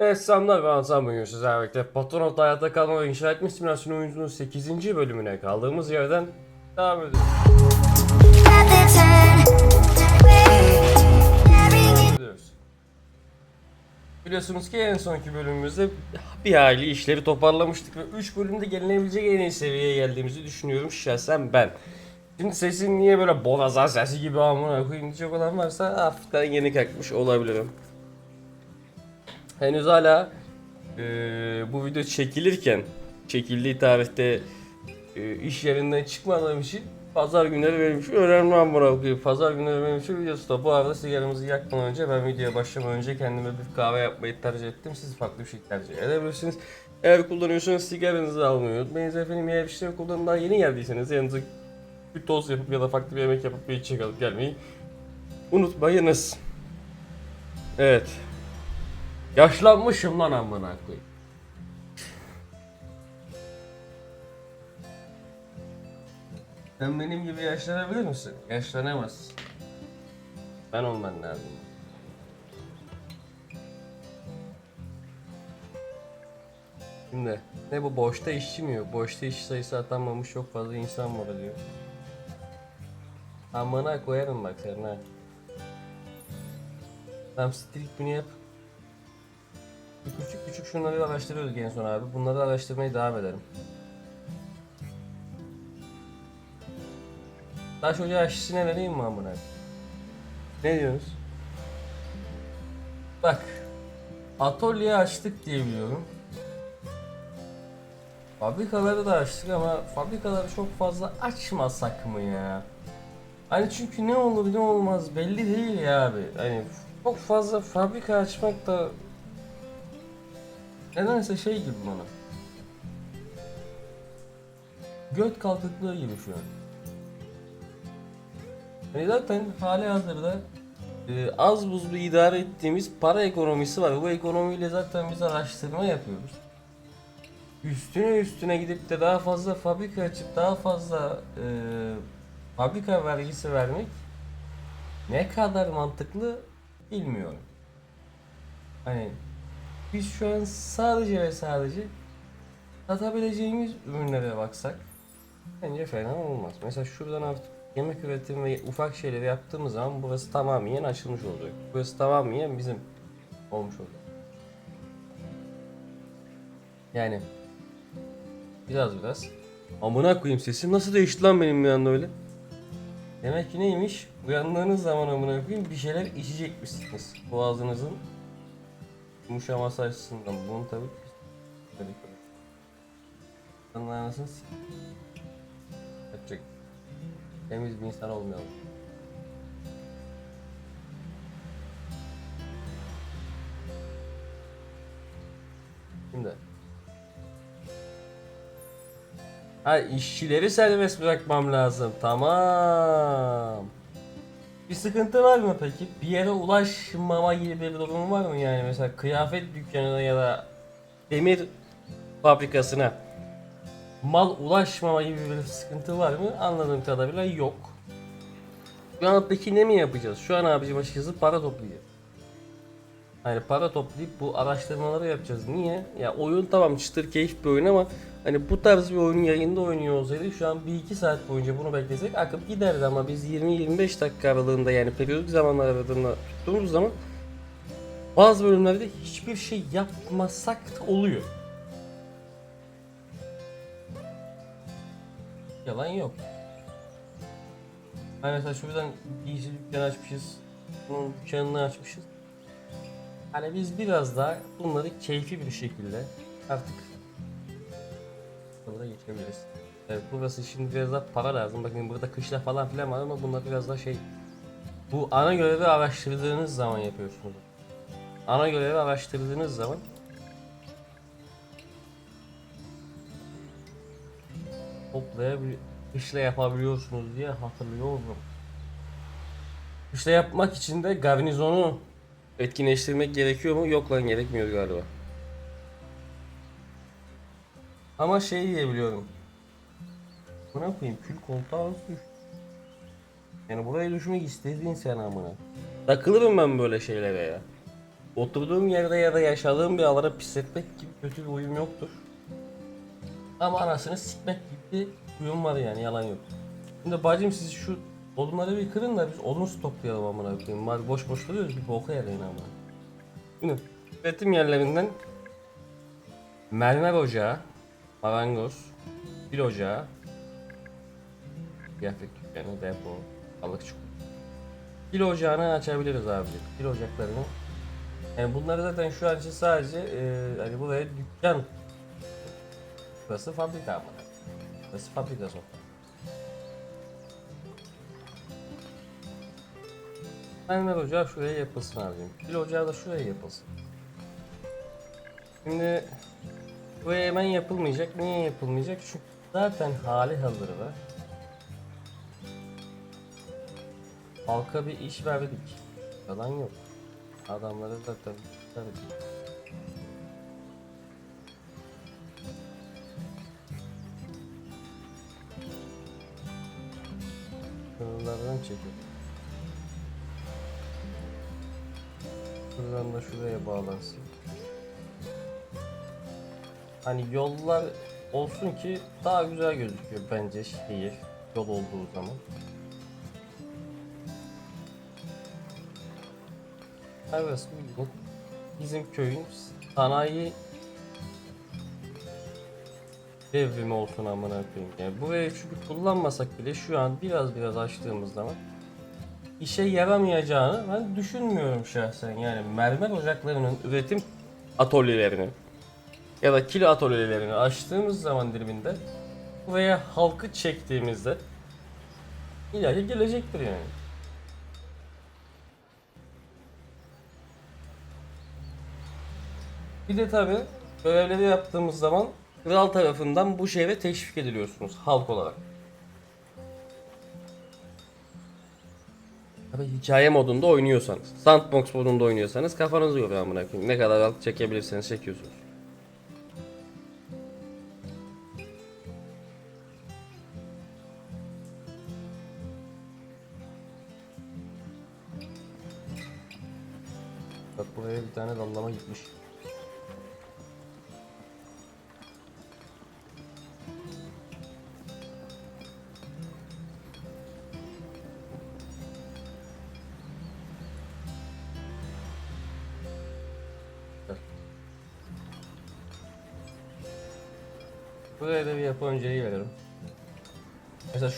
Evet selamlar ben Hasan bugün sizlerle birlikte Patronot Hayatta Kalma ve İnşa Etme Simülasyonu oyuncunun 8. bölümüne kaldığımız yerden devam ediyoruz. Biliyorsunuz ki en sonki bölümümüzde bir hayli işleri toparlamıştık ve 3 bölümde gelinebilecek en iyi seviyeye geldiğimizi düşünüyorum şahsen ben. Şimdi sesin niye böyle borazan sesi gibi amına koyayım diyecek olan varsa hafiften yeni kalkmış olabilirim. Henüz hala eee, bu video çekilirken çekildiği tarihte eee, iş yerinden çıkmadığım için pazar günleri benim için önemli amına koyayım. Pazar günleri benim için video stop. Bu arada sigaramızı yakmadan önce ben videoya başlamadan önce kendime bir kahve yapmayı tercih ettim. Siz farklı bir şey tercih edebilirsiniz. Eğer kullanıyorsanız sigaranızı almayı unutmayın. Efendim eğer işte kullanın daha yeni geldiyseniz yanınıza bir tost yapıp ya da farklı bir yemek yapıp bir içecek alıp gelmeyi unutmayınız. Evet. Yaşlanmışım lan amına koyayım. Sen benim gibi yaşlanabilir misin? Yaşlanamazsın. Ben olman lazım. Şimdi ne bu boşta işçi mi yok? Boşta iş sayısı atanmamış çok fazla insan var diyor. Amına koyarım bak sen ha. Tamam stilik bunu yap. Küçük küçük şunları araştırıyorduk en son abi. Bunları araştırmaya devam edelim. Taş ocağı aşçısına vereyim mi amına? Ne diyorsunuz? Bak. Atölye açtık diye biliyorum. Fabrikaları da açtık ama fabrikaları çok fazla açmasak mı ya? Hani çünkü ne olur ne olmaz belli değil ya abi. Hani çok fazla fabrika açmak da nedense şey gibi bana. Göt kalkıklığı gibi şu an. Hani zaten hali hazırda e, az buzlu idare ettiğimiz para ekonomisi var. Bu ekonomiyle zaten biz araştırma yapıyoruz. Üstüne üstüne gidip de daha fazla fabrika açıp daha fazla e, fabrika vergisi vermek ne kadar mantıklı bilmiyorum. Hani biz şu an sadece ve sadece satabileceğimiz ürünlere baksak bence fena olmaz. Mesela şuradan artık yemek üretimi ve ufak şeyleri yaptığımız zaman burası tamamen açılmış olacak. Burası tamamen bizim olmuş olacak. Yani biraz biraz. Amına koyayım sesim nasıl değişti lan benim bir anda öyle? Demek ki neymiş? Uyandığınız zaman amına koyayım bir şeyler içecekmişsiniz. Boğazınızın yumuşaması açısından. Bunu tabii böyle Anlarsın. Yapacak. Temiz bir insan olmayalım. Şimdi. Ha işçileri serbest bırakmam lazım. Tamam. Bir sıkıntı var mı peki? Bir yere ulaşmama gibi bir durum var mı yani mesela kıyafet dükkanına ya da demir fabrikasına mal ulaşmama gibi bir sıkıntı var mı? Anladığım kadarıyla yok. Şu an ne mi yapacağız? Şu an abicim açıkçası para toplayacağız. Hani para toplayıp bu araştırmaları yapacağız. Niye? Ya oyun tamam çıtır keyif bir oyun ama hani bu tarz bir oyun yayında oynuyor olsaydı şu an 1-2 saat boyunca bunu beklesek akıp giderdi ama biz 20-25 dakika aralığında yani periyodik zamanlar aralığında tuttuğumuz zaman bazı bölümlerde hiçbir şey yapmasak da oluyor. Yalan yok. Hani mesela şuradan dükkanı açmışız. Bunun dükkanını açmışız. Hani biz biraz daha bunları keyfi bir şekilde artık burada geçebiliriz. Evet burası şimdi biraz daha para lazım. Bakın burada kışla falan filan var ama bunlar biraz daha şey. Bu ana görevi araştırdığınız zaman yapıyorsunuz. Ana görevi araştırdığınız zaman toplayabil kışla yapabiliyorsunuz diye hatırlıyorum. Kışla yapmak için de garnizonu etkinleştirmek gerekiyor mu? Yok lan gerekmiyor galiba. Ama şey diyebiliyorum. Buna koyayım kül koltuğa nasıl? Yani buraya düşmek istediğin sen amına. Takılırım ben böyle şeylere ya. oturduğum yerde ya da yaşadığım bir alana pisletmek gibi kötü bir uyum yoktur. Ama anasını sikmek gibi bir uyum var yani yalan yok. Şimdi bacım siz şu odunları bir kırın da biz odun stoklayalım amına koyayım. Var boş boş duruyoruz bir boka yarayın ama. Şimdi üretim yerlerinden mermer ocağı, marangoz, pil ocağı, kıyafet dükkanı, depo, balık çukur. Pil ocağını açabiliriz abi. Pil ocaklarını. Yani bunları zaten şu an için sadece e, hani buraya dükkan Burası fabrika ama. Burası fabrika son. Mermer ocağı şuraya yapılsın abicim. Pil ocağı da şuraya yapılsın. Şimdi buraya hemen yapılmayacak. Niye yapılmayacak? Çünkü zaten hali hazırda. Halka bir iş verdik. Yalan yok. Adamları zaten verdik. Kırılardan çekip. Buradan da şuraya bağlansın. Hani yollar olsun ki daha güzel gözüküyor bence şehir yol olduğu zaman. Evet bu bizim köyün sanayi devrimi olsun amına koyayım. Yani burayı çünkü kullanmasak bile şu an biraz biraz açtığımız zaman işe yaramayacağını ben düşünmüyorum şahsen. Yani mermer ocaklarının üretim atölyelerini ya da kilo atölyelerini açtığımız zaman diliminde buraya halkı çektiğimizde ilahi gelecektir yani. Bir de tabi görevleri yaptığımız zaman kral tarafından bu şehre teşvik ediliyorsunuz halk olarak. Hikaye modunda oynuyorsanız, sandbox modunda oynuyorsanız kafanız yoruyor amına koyayım. Ne kadar halk çekebilirseniz çekiyorsunuz. Bak buraya bir tane dallama gitmiş.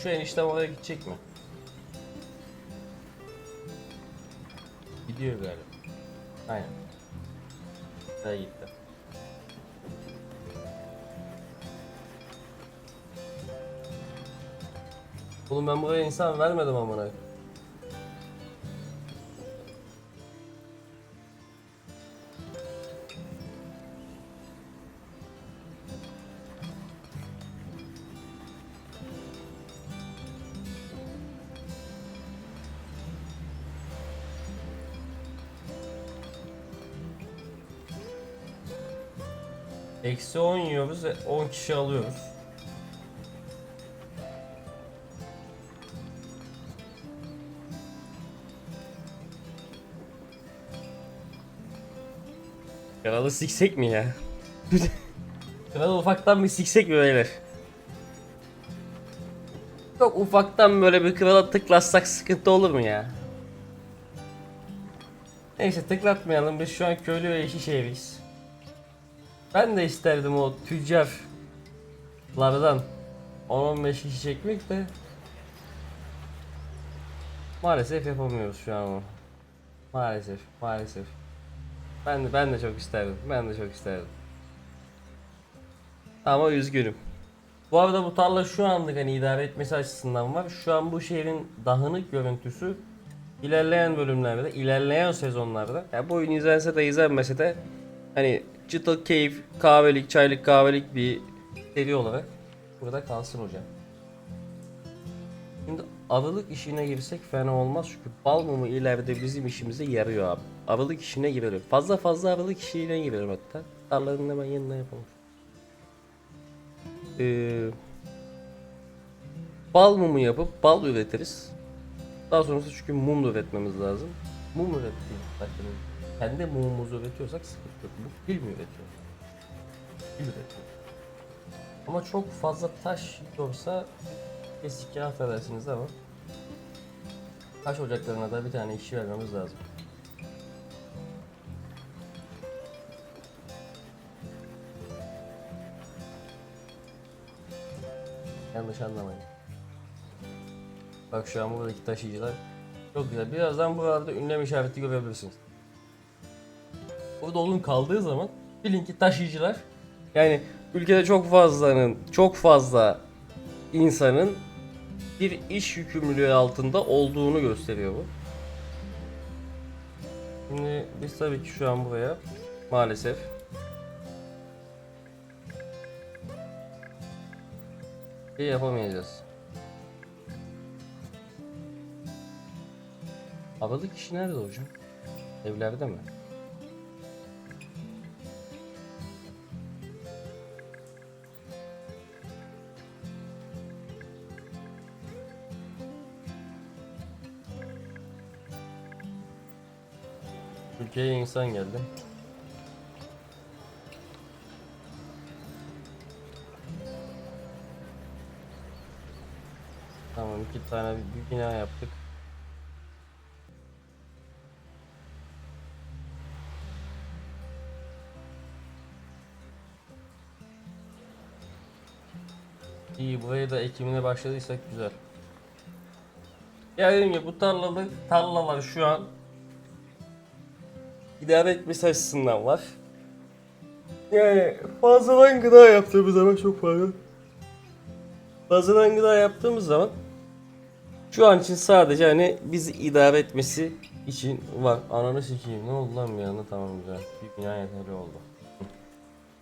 Şu eniştem oraya gidecek mi? Gidiyor galiba. Aynen. Ha gitti. Oğlum ben buraya insan vermedim amına. Eksi 10 yiyoruz ve 10 kişi alıyoruz. Kralı siksek mi ya? Kralı ufaktan bir siksek mi beyler? Çok ufaktan böyle bir krala tıklatsak sıkıntı olur mu ya? Neyse tıklatmayalım biz şu an köylü ve işi şehriyiz. Ben de isterdim o tüccarlardan 10-15 kişi çekmek de maalesef yapamıyoruz şu an onu. Maalesef, maalesef. Ben de ben de çok isterdim. Ben de çok isterdim. Ama üzgünüm. Bu arada bu tarla şu anlık hani idare etmesi açısından var. Şu an bu şehrin dağınık görüntüsü ilerleyen bölümlerde, ilerleyen sezonlarda ya bu oyun izlense de izlenmese de hani çıtıl keyif, kahvelik, çaylık, kahvelik bir seri olarak burada kalsın hocam. Şimdi arılık işine girsek fena olmaz çünkü bal mumu ileride bizim işimize yarıyor abi. Arılık işine girelim. Fazla fazla arılık işine girelim hatta. Tarlanın hemen yanına yapalım. Ee, bal mumu yapıp bal üretiriz. Daha sonrası çünkü mum da üretmemiz lazım. Mum ürettiğimiz dakikada kendi mumumuzu üretiyorsak sıkıntı yok. Bu pil mi üretiyor? Pil üretiyor. Ama çok fazla taş yiyorsa kesinlikle affedersiniz ama taş ocaklarına da bir tane işçi vermemiz lazım. Yanlış anlamayın. Bak şu an buradaki taşıyıcılar çok güzel. Birazdan buralarda ünlem işareti görebilirsiniz. Burada olun kaldığı zaman bilin ki taşıyıcılar yani ülkede çok fazlanın çok fazla insanın bir iş yükümlülüğü altında olduğunu gösteriyor bu. Şimdi biz tabii ki şu an buraya maalesef şey yapamayacağız. Havalı kişi nerede hocam? Evlerde mi? Ülkeye insan geldi. Tamam iki tane bir, bina yaptık. İyi buraya da ekimine başladıysak güzel. Ya dedim ya bu tarlalı tarlalar şu an idare etmesi açısından var. Yani fazladan gıda yaptığımız zaman çok fazla. Fazladan gıda yaptığımız zaman şu an için sadece hani bizi idare etmesi için var. Ananı sikeyim ne oldu lan bir anda tamam güzel. Bir bina yeterli oldu.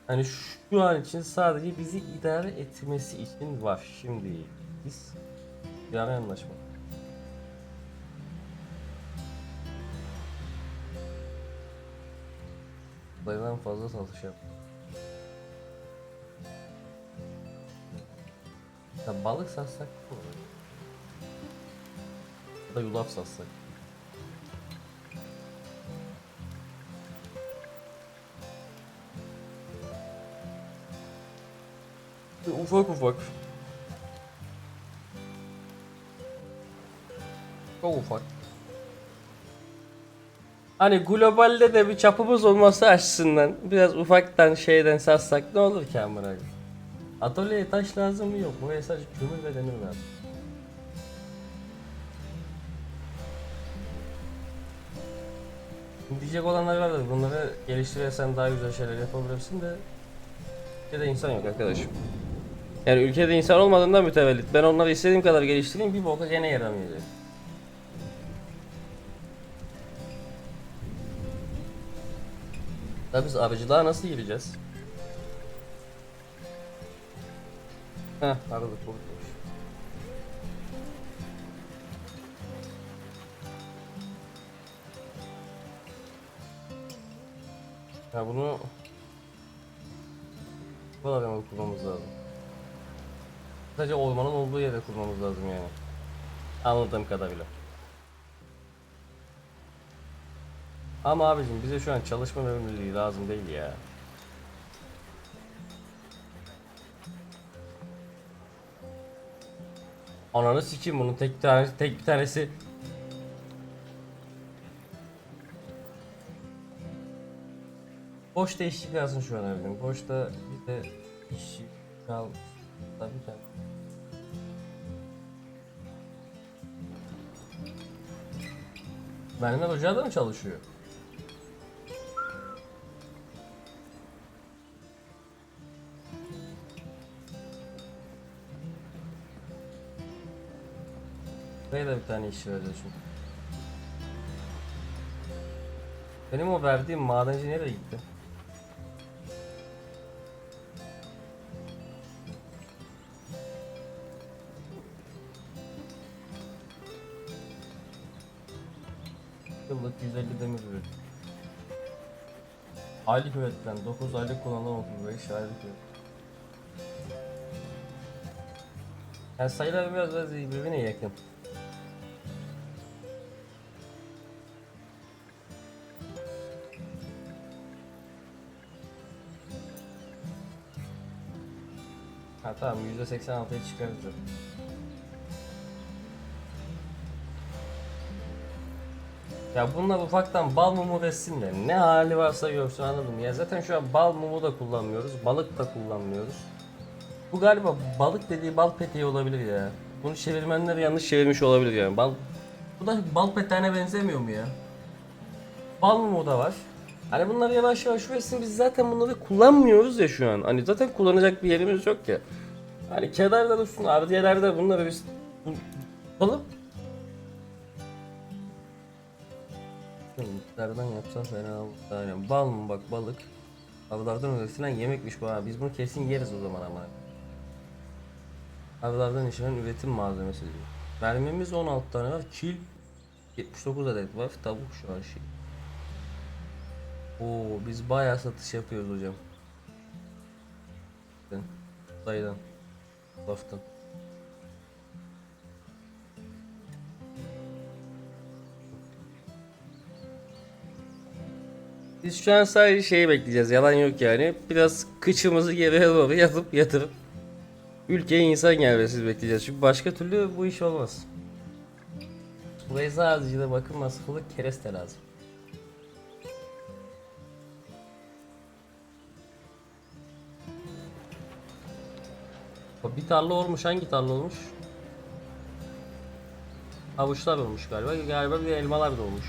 Hani şu an için sadece bizi idare etmesi için var. Şimdi biz idare anlaşma. Dayıdan fazla satış yap. Ya balık satsak mı? Ya da yulaf satsak. Ufak ufak. Çok ufak. Hani globalde de bir çapımız olması açısından biraz ufaktan şeyden satsak ne olur ki amına? Atölyeye taş lazım mı yok. Buraya sadece kömür ve demir lazım. Diyecek olanlar vardır. Bunları geliştirirsen daha güzel şeyler yapabilirsin de ülkede insan yok arkadaşım. Yani ülkede insan olmadığından mütevellit. Ben onları istediğim kadar geliştireyim bir boka gene yaramayacak. Ya biz arıcılığa nasıl gireceğiz? Heh aradık bulduk. Ya bunu bu kadar hemen kurmamız lazım. Sadece ormanın olduğu yere kurmamız lazım yani. Anladığım kadarıyla. Ama abicim bize şu an çalışma memnuniyeti lazım değil ya. Ananı sikeyim bunun tek tane tek bir tanesi. Boşta işçi kalsın şu an abicim. Boşta bir de işçi kal. Tabii ki. Benimle ocağı da mı çalışıyor? Buraya da bir tane işçi vereceğiz şimdi. Benim o verdiğim madenci nereye gitti? Yıllık 150 demir ürün. Aylık üretilen 9 aylık kullanılan 35 aylık üretilen. Yani sayılar biraz biraz birbirine yakın. %86'ya çıkarız zaten. Ya bunlar ufaktan bal mumu versinler. Ne hali varsa görsün anladın mı? Ya zaten şu an bal mumu da kullanmıyoruz. Balık da kullanmıyoruz. Bu galiba balık dediği bal peteği olabilir ya. Bunu çevirmenler yanlış çevirmiş olabilir yani. Bal Bu da bal peteğine benzemiyor mu ya? Bal mumu da var. Hani bunları yavaş yavaş versin biz zaten bunları kullanmıyoruz ya şu an. Hani zaten kullanacak bir yerimiz yok ya. Hani kenarda dursun, ardiyelerde bunları biz bu- yapalım. Miktardan yapsan fena olur. Aynen. Bal mı bak balık. Avlardan üretilen yemekmiş bu ha. Biz bunu kesin yeriz o zaman ama. Avlardan işlenen üretim malzemesi diyor. Mermimiz 16 tane var. Kil 79 adet var. Tavuk şu an şey. Oo biz bayağı satış yapıyoruz hocam. Dayıdan. Laftan. Biz şu an sadece şeyi bekleyeceğiz. Yalan yok yani. Biraz kıçımızı geriye doğru yatıp yatırıp ülkeye insan gelmesini bekleyeceğiz. Çünkü başka türlü bu iş olmaz. Buraya sadece de bakım masrafı kereste lazım. Bir tarla olmuş. Hangi tarla olmuş? Havuçlar olmuş galiba. Galiba bir elmalar da olmuş.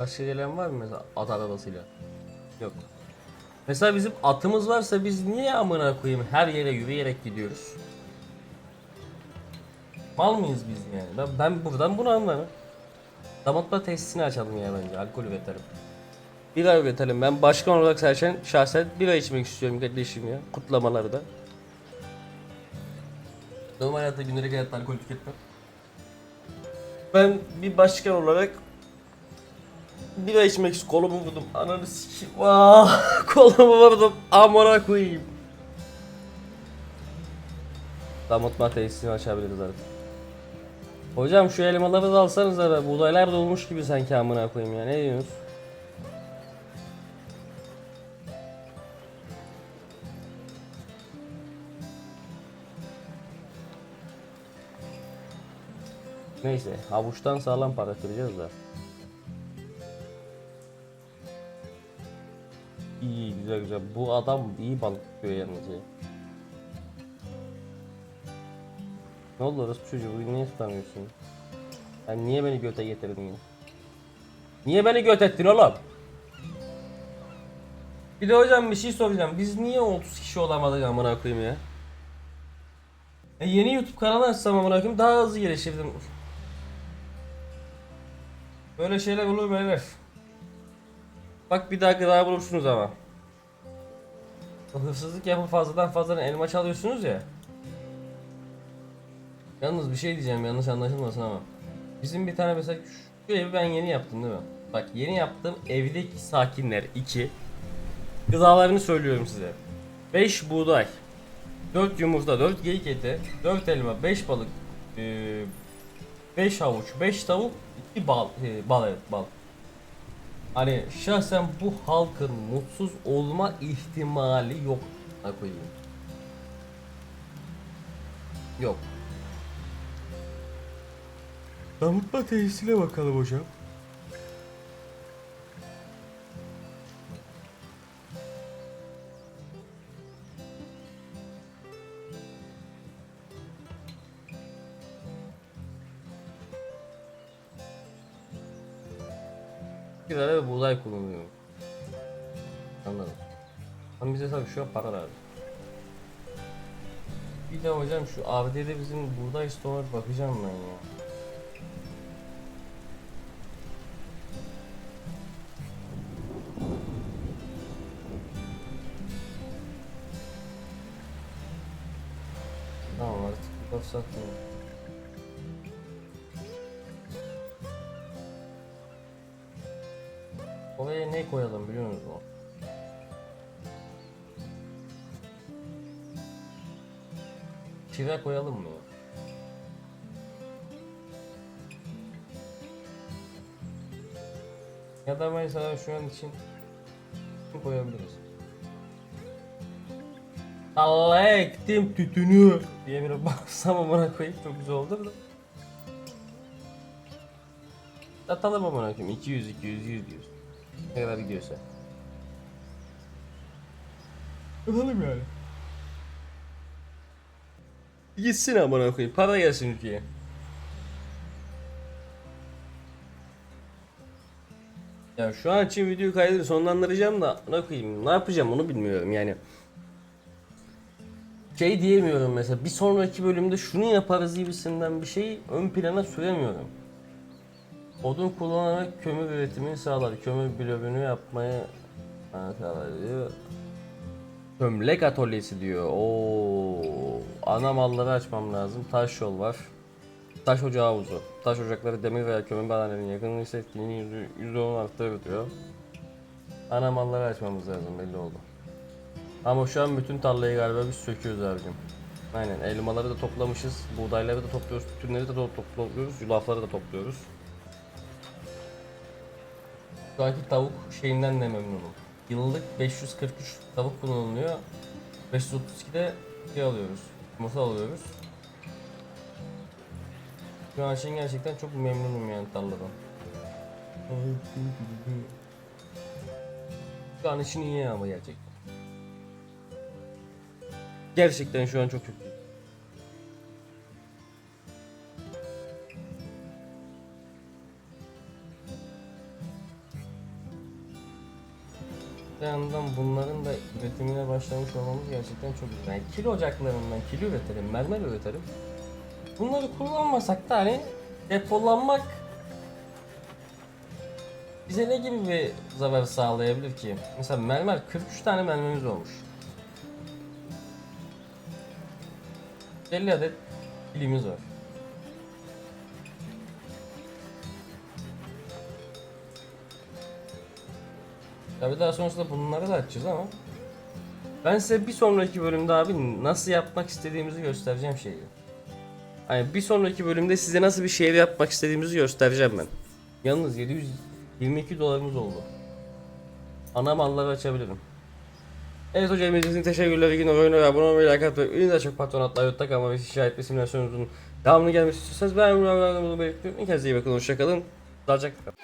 Başka gelen var mı mesela at arabasıyla? Yok. Mesela bizim atımız varsa biz niye amına koyayım her yere yürüyerek gidiyoruz? Mal mıyız biz yani? Ben, ben buradan bunu anlarım. Damatla tesisini açalım ya bence. Alkol üretelim. Bira üretelim. Ben başkan olarak şahsen, şahsen bira içmek istiyorum kardeşim ya. Kutlamalarda. Normal hayatta gündelik hayatta alkol tüketmem. Ben bir başkan olarak bira içmek için kolumu vurdum. Ananı sikeyim. Vah, kolumu vurdum. Amına koyayım. Damıtma tesisini açabiliriz artık. Hocam şu elmaları da alsanız da buğdaylar dolmuş gibi sanki amına koyayım ya. Ne diyorsunuz? Neyse havuçtan sağlam para kıracağız da. İyi güzel güzel. Bu adam iyi balık tutuyor yalnız ya. Ne oldu orası çocuğu? Bugün niye tutamıyorsun? Sen niye beni göte getirdin ya? Niye beni göt ettin oğlum? Bir de hocam bir şey soracağım. Biz niye 30 kişi olamadık amına koyayım ya? E yeni YouTube kanalı açsam amına koyayım daha hızlı gelişirdim. Böyle şeyler olur beyler. Bak bir daha gıda bulursunuz ama. Hırsızlık yapıp fazladan fazladan elma çalıyorsunuz ya. Yalnız bir şey diyeceğim yanlış anlaşılmasın ama. Bizim bir tane mesela şu evi ben yeni yaptım değil mi? Bak yeni yaptığım evdeki sakinler 2 Gıdalarını söylüyorum size. 5 buğday 4 yumurta, 4 geyik eti, 4 elma, 5 balık, 5 havuç, 5 tavuk, 2 bal, e, bal evet bal. Hani şahsen bu halkın mutsuz olma ihtimali yok. Ha koyayım. Yok. Damıtma tesisine bakalım hocam. An para lazım. Bir de hocam şu AVD'de bizim buğday stoğuna bakacağım ben ya. Tamam artık bir laf satmıyorum. Oraya ne koyalım biliyor musunuz? Şive koyalım mı? Ya da mesela şu an için koyabiliriz. Tarlaya ektim tütünü diye bir baksam amına koyayım çok güzel olur da. Atalım amına koyayım 200 200 100 100. Ne kadar gidiyorsa. Atalım yani. Gitsin amına koyayım para gelsin ülkeye. Ya şu an için video kaydını sonlandıracağım da ne koyayım ne yapacağım onu bilmiyorum yani. Şey diyemiyorum mesela bir sonraki bölümde şunu yaparız gibisinden bir şeyi ön plana süremiyorum. Odun kullanarak kömür üretimini sağlar. Kömür blöbünü yapmaya diyor. Kömlek atölyesi diyor. Oo, ana malları açmam lazım. Taş yol var. Taş ocağı havuzu. Taş ocakları demir veya kömür madenlerinin yakınlığı ise etkinliğini %10 arttırır diyor. Ana malları açmamız lazım belli oldu. Ama şu an bütün tarlayı galiba biz söküyoruz abicim. Aynen elmaları da toplamışız. Buğdayları da topluyoruz. Tütünleri de to- to- topluyoruz. Yulafları da topluyoruz. Şu anki tavuk şeyinden de memnunum. Yıllık 543 tavuk kullanılıyor. 532'de şey alıyoruz. Yumurta alıyoruz. Şu an için gerçekten çok memnunum yani tarladan. Şu an için iyi ama gerçekten. Gerçekten şu an çok çok iyi. Bir yandan bunların da üretimine başlamış olmamız gerçekten çok güzel. Yani kilo ocaklarından kilo üretelim, mermer üretelim. Bunları kullanmasak da hani depolanmak bize ne gibi bir zarar sağlayabilir ki? Mesela mermer 43 tane mermerimiz olmuş. 50 adet pilimiz var. Tabii daha sonrasında bunları da açacağız ama ben size bir sonraki bölümde abi nasıl yapmak istediğimizi göstereceğim şeyi. Hani bir sonraki bölümde size nasıl bir şehir yapmak istediğimizi göstereceğim ben. Yalnız 722 dolarımız oldu. Ana malları açabilirim. Evet hocam izlediğiniz teşekkürler. Yine oyuna ve abone olmayı, like atmayı, de çok patronatlar yurtta kalma ve ve simülasyonunuzun devamını gelmesi istiyorsanız ben bunu bekliyorum. Kendinize iyi bakın, hoşçakalın. Sağlıcakla kalın.